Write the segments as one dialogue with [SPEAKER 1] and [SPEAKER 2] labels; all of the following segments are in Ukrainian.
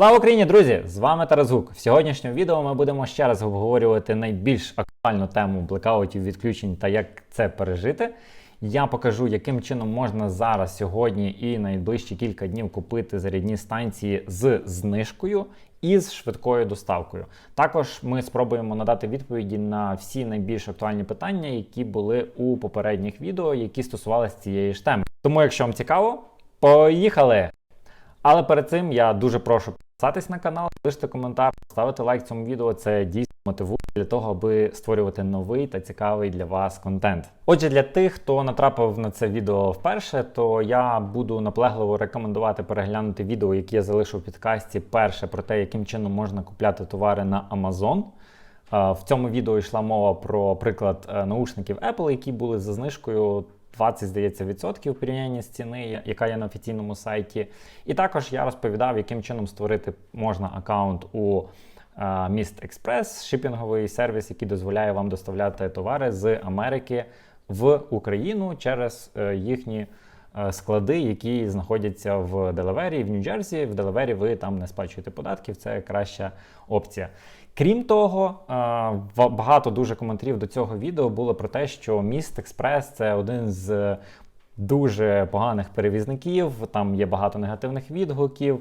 [SPEAKER 1] Слава Україні, друзі! З вами Тарас Гук. В сьогоднішньому відео ми будемо ще раз обговорювати найбільш актуальну тему блекаутів, відключень та як це пережити. Я покажу, яким чином можна зараз, сьогодні і найближчі кілька днів купити зарядні станції з знижкою і з швидкою доставкою. Також ми спробуємо надати відповіді на всі найбільш актуальні питання, які були у попередніх відео, які стосувалися цієї ж теми. Тому, якщо вам цікаво, поїхали! Але перед цим я дуже прошу підписатись на канал, залишити коментар, ставити лайк цьому відео. Це дійсно мотивує для того, аби створювати новий та цікавий для вас контент. Отже, для тих, хто натрапив на це відео вперше, то я буду наплегливо рекомендувати переглянути відео, яке я залишу в підкасті. Перше про те, яким чином можна купляти товари на Amazon. Е, В цьому відео йшла мова про приклад е, наушників Apple, які були за знижкою 20, здається, відсотків в порівнянні з ціни, яка є на офіційному сайті. І також я розповідав, яким чином створити можна аккаунт у е, Міст Експрес, шипінговий сервіс, який дозволяє вам доставляти товари з Америки в Україну через е, їхні е, склади, які знаходяться в Делавері, в Нью-Джерсі. В Делавері ви там не сплачуєте податків, це краща опція. Крім того, е, багато дуже коментарів до цього відео було про те, що міст Експрес це один з дуже поганих перевізників. Там є багато негативних відгуків.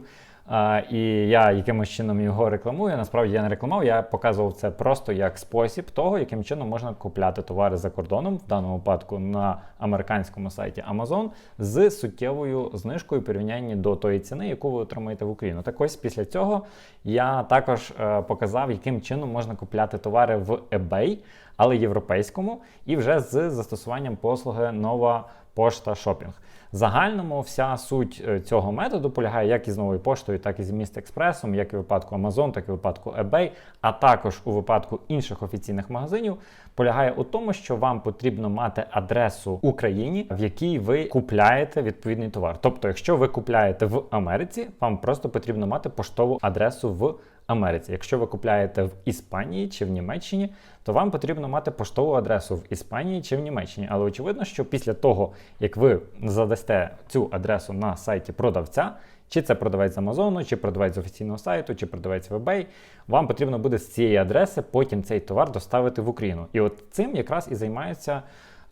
[SPEAKER 1] І я якимось чином його рекламую. Насправді я не рекламував, я показував це просто як спосіб того, яким чином можна купляти товари за кордоном, в даному випадку на американському сайті Amazon, з суттєвою знижкою порівнянні до тої ціни, яку ви отримаєте в Україну. Так ось після цього я також е, показав, яким чином можна купляти товари в eBay, але європейському, і вже з застосуванням послуги нова пошта шопінг. Загальному вся суть е, цього методу полягає як із новою поштою, так і з міст експресом, як і в випадку Amazon, так і в випадку eBay, а також у випадку інших офіційних магазинів, полягає у тому, що вам потрібно мати адресу Україні, в якій ви купляєте відповідний товар. Тобто, якщо ви купляєте в Америці, вам просто потрібно мати поштову адресу в Америці. Якщо ви купляєте в Іспанії чи в Німеччині, то вам потрібно мати поштову адресу в Іспанії чи в Німеччині. Але очевидно, що після того, як ви задасте цю адресу на сайті продавця, чи це продавець з Амазону, чи продавець з офіційного сайту, чи продавець в eBay, вам потрібно буде з цієї адреси потім цей товар доставити в Україну. І от цим якраз і займаються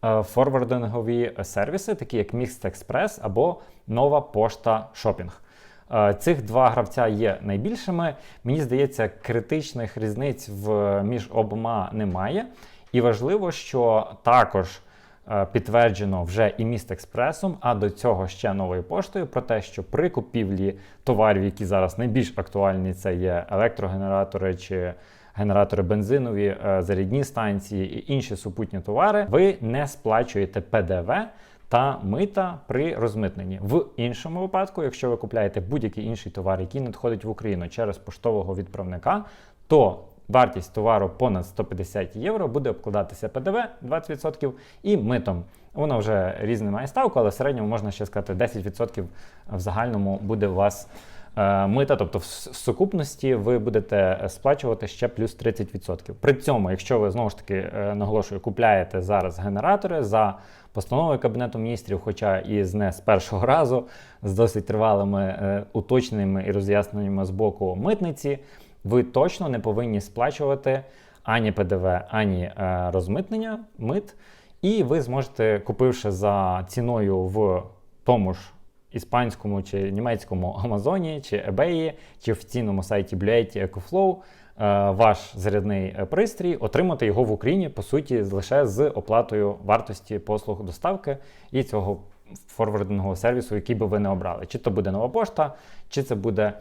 [SPEAKER 1] е, форвардингові сервіси, такі як Mixed Express або Нова Пошта Шопінг. Е, Цих два гравця є найбільшими. Мені здається, критичних різниць в, між обома немає. І важливо, що також е, підтверджено вже і міст експресом, а до цього ще новою поштою про те, що при купівлі товарів, які зараз найбільш актуальні, це є електрогенератори чи генератори бензинові, е, зарядні станції і інші супутні товари, ви не сплачуєте ПДВ та мита при розмитненні. В іншому випадку, якщо ви купляєте будь-який інший товар, який надходить в Україну через поштового відправника, то вартість товару понад 150 євро буде обкладатися ПДВ 20% і митом. Воно вже різне має ставку, але в середньому можна ще сказати 10% в загальному буде у вас мита, тобто в сукупності ви будете сплачувати ще плюс 30%. При цьому, якщо ви знову ж таки е, наголошую, купляєте зараз генератори за постановою Кабінету міністрів, хоча і з не з першого разу, з досить тривалими е, уточненнями і роз'ясненнями з боку митниці, ви точно не повинні сплачувати ані ПДВ, ані е, розмитнення мит. І ви зможете, купивши за ціною в тому ж іспанському чи німецькому Амазоні, чи eBay, чи офіційному сайті Bluetti EcoFlow, е, ваш зарядний е, пристрій, отримати його в Україні, по суті, лише з оплатою вартості послуг доставки і цього форвардингового сервісу, який би ви не обрали. Чи то буде нова пошта, чи це буде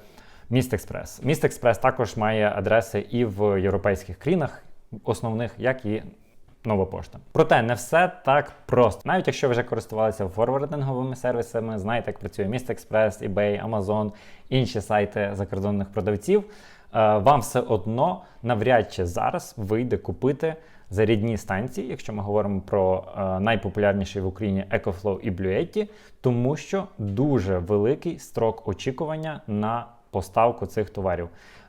[SPEAKER 1] Міст Експрес. Міст Експрес також має адреси і в європейських країнах, основних, як і нова пошта. Проте не все так просто. Навіть якщо ви вже користувалися форвардинговими сервісами, знаєте, як працює Міст Експрес, eBay, Amazon, інші сайти закордонних продавців, е, вам все одно навряд чи зараз вийде купити зарядні станції, якщо ми говоримо про е, найпопулярніші в Україні EcoFlow і Bluetti, тому що дуже великий строк очікування на поставку цих товарів.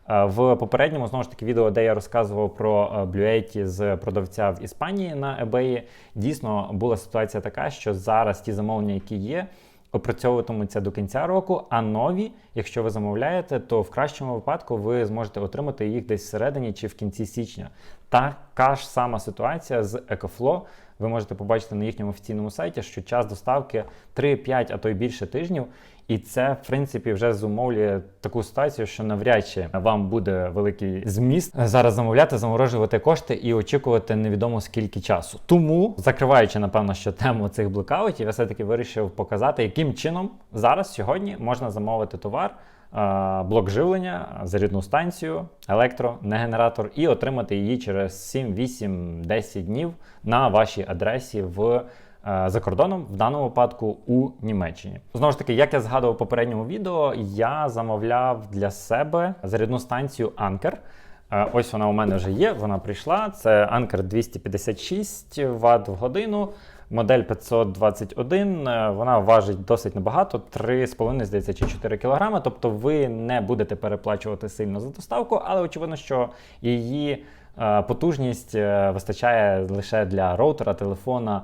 [SPEAKER 1] Е, В попередньому знову ж таки відео, де я розказував про блюеті з продавця в Іспанії на eBay, дійсно була ситуація така, що зараз ті замовлення, які є, опрацьовуватимуться до кінця року, а нові, якщо ви замовляєте, то в кращому випадку ви зможете отримати їх десь всередині чи в кінці січня. Така ж сама ситуація з EcoFlow. Ви можете побачити на їхньому офіційному сайті, що час доставки 3-5, а то й більше тижнів. І це, в принципі, вже зумовлює таку ситуацію, що навряд чи вам буде великий зміст зараз замовляти, заморожувати кошти і очікувати невідомо скільки часу. Тому, закриваючи, напевно, що тему цих блокаутів, я все-таки вирішив показати, яким чином зараз сьогодні можна замовити товар. Блок живлення, зарядну станцію, електро, не генератор, і отримати її через 7, 8, 10 днів на вашій адресі в е, за кордоном, в даному випадку у Німеччині. Знову ж таки, як я згадував в попередньому відео, я замовляв для себе зарядну станцію Anker. Е, Ось вона у мене вже є, вона прийшла. Це Anker 256 Вт в годину. Модель 521, е, вона важить досить небагато, 3,5, здається, чи 4 кг. Тобто ви не будете переплачувати сильно за доставку, але очевидно, що її е, потужність е, вистачає лише для роутера, телефона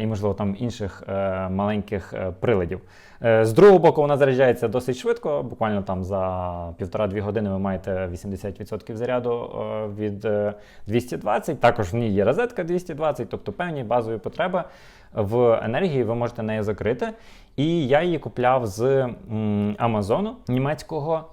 [SPEAKER 1] і, можливо, там інших е, маленьких е, приладів. Е, З другого боку, вона заряджається досить швидко, буквально там за півтора-дві години ви маєте 80% заряду е, від е, 220. Також в ній є розетка 220, тобто певні базові потреби в енергії ви можете нею закрити. І я її купляв з Амазону німецького.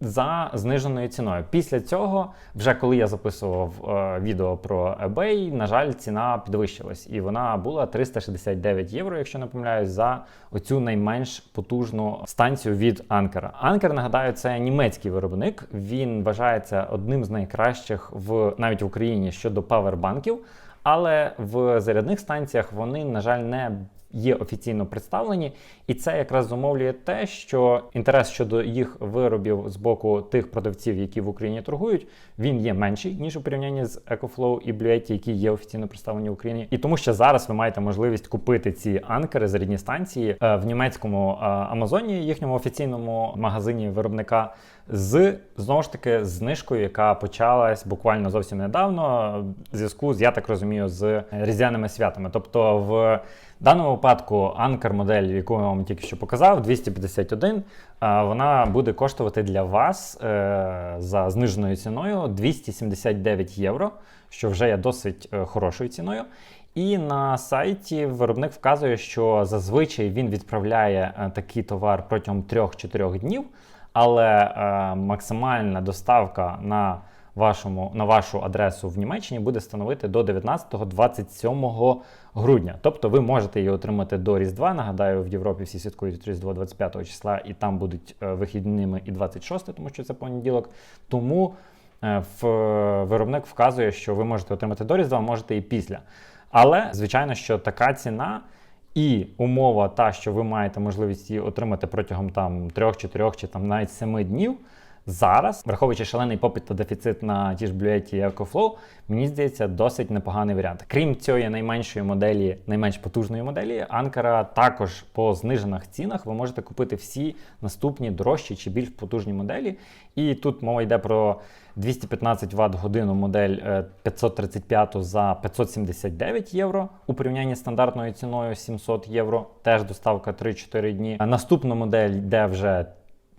[SPEAKER 1] За зниженою ціною. Після цього, вже коли я записував е, відео про eBay, на жаль, ціна підвищилась, і вона була 369 євро, якщо не помиляюсь, за оцю найменш потужну станцію від Анкера. Анкер, нагадаю, це німецький виробник. Він вважається одним з найкращих в навіть в Україні щодо павербанків. Але в зарядних станціях вони, на жаль, не є офіційно представлені, і це якраз зумовлює те, що інтерес щодо їх виробів з боку тих продавців, які в Україні торгують, він є менший ніж у порівнянні з EcoFlow і Bluetti, які є офіційно представлені в Україні. І тому що зараз ви маєте можливість купити ці анкери зарядні станції е, в німецькому е, Амазоні, їхньому офіційному магазині виробника. З знову ж таки знижкою, яка почалась буквально зовсім недавно, в зв'язку з я так розумію, з різдвяними святами. Тобто, в даному випадку анкер модель, яку я вам тільки що показав, 251, вона буде коштувати для вас е, за зниженою ціною 279 євро, що вже є досить е, хорошою ціною. І на сайті виробник вказує, що зазвичай він відправляє е, такий товар протягом 3-4 днів, але е, максимальна доставка на вашому на вашу адресу в Німеччині буде становити до 19-27 грудня. Тобто ви можете її отримати до Різдва. Нагадаю, в Європі всі святкують Різдво 25 числа, і там будуть е, вихідними і 26, тому що це понеділок. Тому е, в, виробник вказує, що ви можете отримати до Різдва, можете і після. Але звичайно, що така ціна. І умова та, що ви маєте можливість її отримати протягом там 3-4 чи там навіть 7 днів. Зараз, враховуючи шалений попит та дефіцит на ті ж Bluetti і EcoFlow, мені здається, досить непоганий варіант. Крім цієї найменшої моделі, найменш потужної моделі, Анкара також по знижених цінах ви можете купити всі наступні дорожчі чи більш потужні моделі. І тут мова йде про 215 Вт годину модель е, 535 за 579 євро у порівнянні з стандартною ціною 700 євро. Теж доставка 3-4 дні. Наступна модель йде вже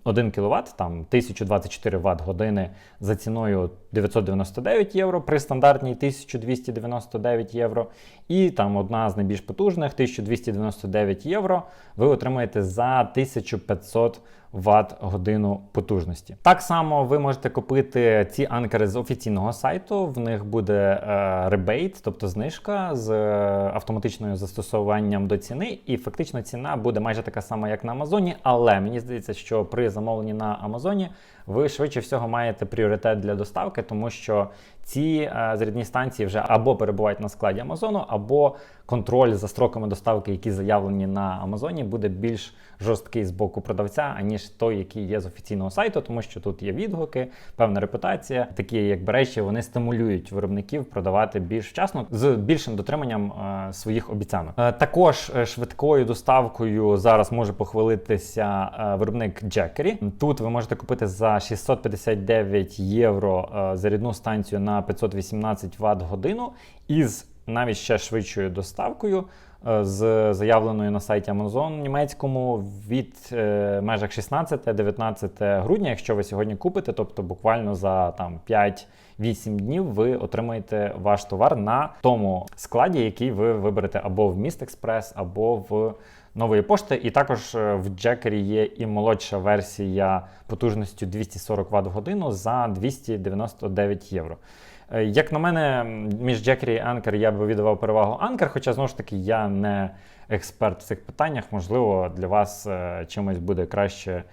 [SPEAKER 1] 1 кВт, там 1024 Вт години за ціною 999 євро, при стандартній 1299 євро. І там одна з найбільш потужних 1299 євро. Ви отримаєте за 1500 Вт годину потужності. Так само ви можете купити ці анкери з офіційного сайту. В них буде е, ребейт, тобто знижка з е, автоматичним застосуванням до ціни, і фактично ціна буде майже така сама, як на Амазоні. Але мені здається, що при замовленні на Амазоні ви швидше всього маєте пріоритет для доставки, тому що ці е, зарядні станції вже або перебувають на складі Амазону, або контроль за строками доставки, які заявлені на Амазоні, буде більш жорсткий з боку продавця, аніж той, який є з офіційного сайту, тому що тут є відгуки, певна репутація. Такі як бережі, вони стимулюють виробників продавати більш вчасно з більшим дотриманням е, своїх обіцянок. Е, також е, швидкою доставкою зараз може похвалитися е, виробник Джекері. Тут ви можете купити за 659 євро е, зарядну станцію на 518 Вт годину із навіть ще швидшою доставкою е, з заявленою на сайті Amazon німецькому від е, межах 16-19 грудня, якщо ви сьогодні купите, тобто буквально за там 5-8 днів ви отримаєте ваш товар на тому складі, який ви виберете або в Міст Експрес, або в нової пошти. І також е, в Джекері є і молодша версія потужністю 240 Вт в годину за 299 євро. Е, Як на мене, між Джекері і Anker я би віддавав перевагу Anker, хоча знову ж таки я не експерт в цих питаннях. Можливо, для вас е, чимось буде краще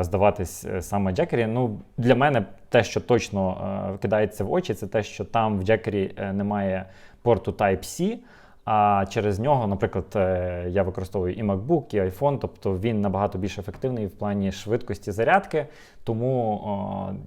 [SPEAKER 1] здаватись е, саме Джекері. Ну, для мене те, що точно е, кидається в очі, це те, що там в Джекері е, немає порту Type-C. А через нього, наприклад, е, я використовую і MacBook, і iPhone, тобто він набагато більш ефективний в плані швидкості зарядки. Тому,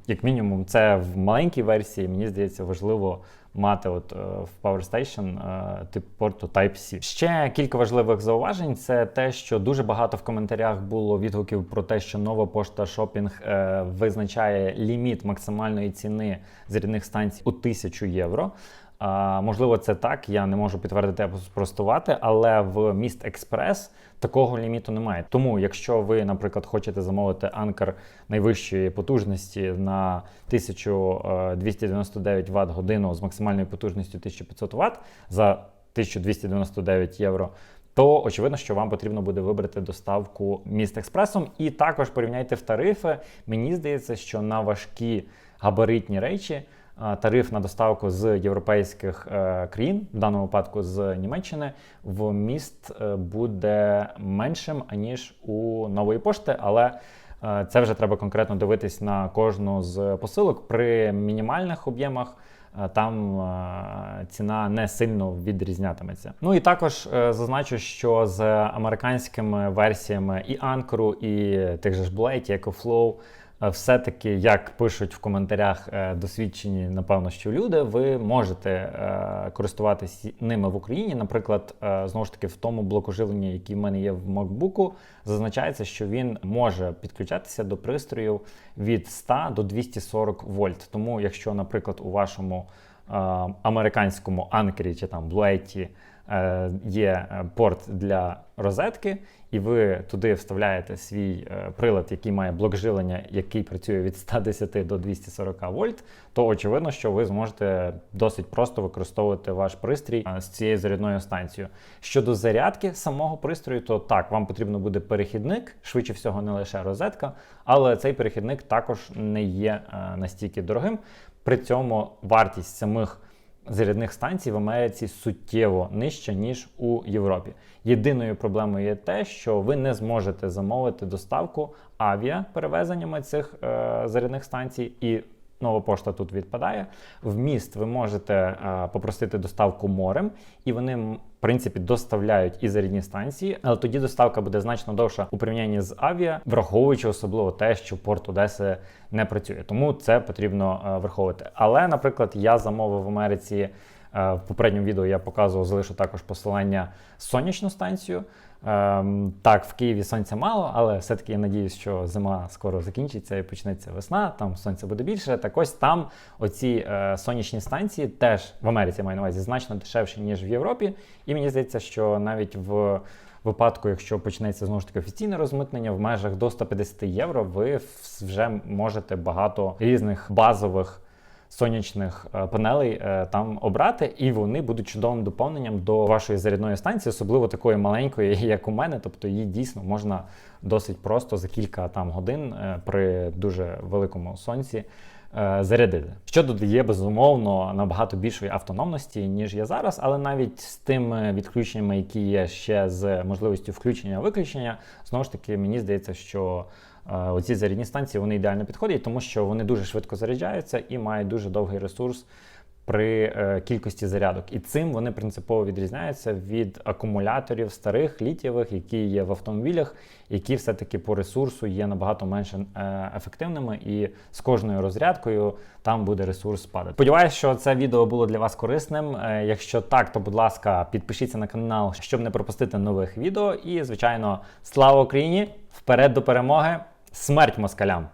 [SPEAKER 1] як мінімум, це в маленькій версії, мені здається, важливо мати от е, в Power Station е, тип порту Type-C. Ще кілька важливих зауважень: це те, що дуже багато в коментарях було відгуків про те, що нова пошта Shopping е, визначає ліміт максимальної ціни зарядних станцій у 1000 євро. А, можливо, це так, я не можу підтвердити або спростувати, але в міст Експрес такого ліміту немає. Тому, якщо ви, наприклад, хочете замовити анкер найвищої потужності на 1299 Вт годину з максимальною потужністю 1500 Вт за 1299 євро. То очевидно, що вам потрібно буде вибрати доставку міст експресом, і також порівняйте в тарифи. Мені здається, що на важкі габаритні речі тариф на доставку з європейських е, країн, в даному випадку з Німеччини, в міст е, буде меншим аніж у нової пошти, але е, це вже треба конкретно дивитись на кожну з посилок при мінімальних об'ємах. Е, Там е, ціна не сильно відрізнятиметься. Ну і також е, зазначу, що з американськими версіями і Анкору, і тих же ж Blade, і EcoFlow, все-таки, як пишуть в коментарях е, досвідчені, напевно, що люди, ви можете е, користуватись ними в Україні. Наприклад, е, знову ж таки, в тому блоку живлення, який в мене є в MacBook, зазначається, що він може підключатися до пристроїв від 100 до 240 вольт. Тому, якщо, наприклад, у вашому е, американському анкері чи там блуеті е, є е, порт для розетки, і ви туди вставляєте свій е, прилад, який має блок живлення, який працює від 110 до 240 вольт, то очевидно, що ви зможете досить просто використовувати ваш пристрій е, з цією зарядною станцією. Щодо зарядки самого пристрою, то так, вам потрібно буде перехідник, швидше всього, не лише розетка, але цей перехідник також не є е, настільки дорогим. При цьому вартість самих зарядних станцій в Америці суттєво нижча, ніж у Європі. Єдиною проблемою є те, що ви не зможете замовити доставку авіаперевезеннями цих е, зарядних станцій і. Нова пошта тут відпадає. В міст ви можете е, попросити доставку морем, і вони, в принципі, доставляють і зарядні станції, але тоді доставка буде значно довша у порівнянні з авіа, враховуючи особливо те, що порт Одеси не працює. Тому це потрібно е, враховувати. Але, наприклад, я замовив в Америці. Е, В попередньому відео я показував, залишу також посилання сонячну станцію. Ем, так, в Києві сонця мало, але все-таки я надіюсь, що зима скоро закінчиться і почнеться весна, там сонця буде більше. Так ось там оці е, сонячні станції теж в Америці маю на увазі значно дешевші, ніж в Європі. І мені здається, що навіть в випадку, якщо почнеться знову ж таки офіційне розмитнення, в межах до 150 євро ви вже можете багато різних базових сонячних е, панелей е, там обрати, і вони будуть чудовим доповненням до вашої зарядної станції, особливо такої маленької, як у мене. Тобто її дійсно можна досить просто за кілька там годин е, при дуже великому сонці. Зарядити, що додає безумовно набагато більшої автономності, ніж є зараз, але навіть з тими відключеннями, які є ще з можливістю включення-виключення, знову ж таки, мені здається, що оці зарядні станції вони ідеально підходять, тому що вони дуже швидко заряджаються і мають дуже довгий ресурс при е, кількості зарядок. І цим вони принципово відрізняються від акумуляторів старих літієвих, які є в автомобілях, які все-таки по ресурсу є набагато менш е, ефективними, і з кожною розрядкою там буде ресурс падати. Сподіваюсь, що це відео було для вас корисним. Е, якщо так, то будь ласка, підпишіться на канал, щоб не пропустити нових відео. І, звичайно, слава Україні! Вперед до перемоги! Смерть москалям!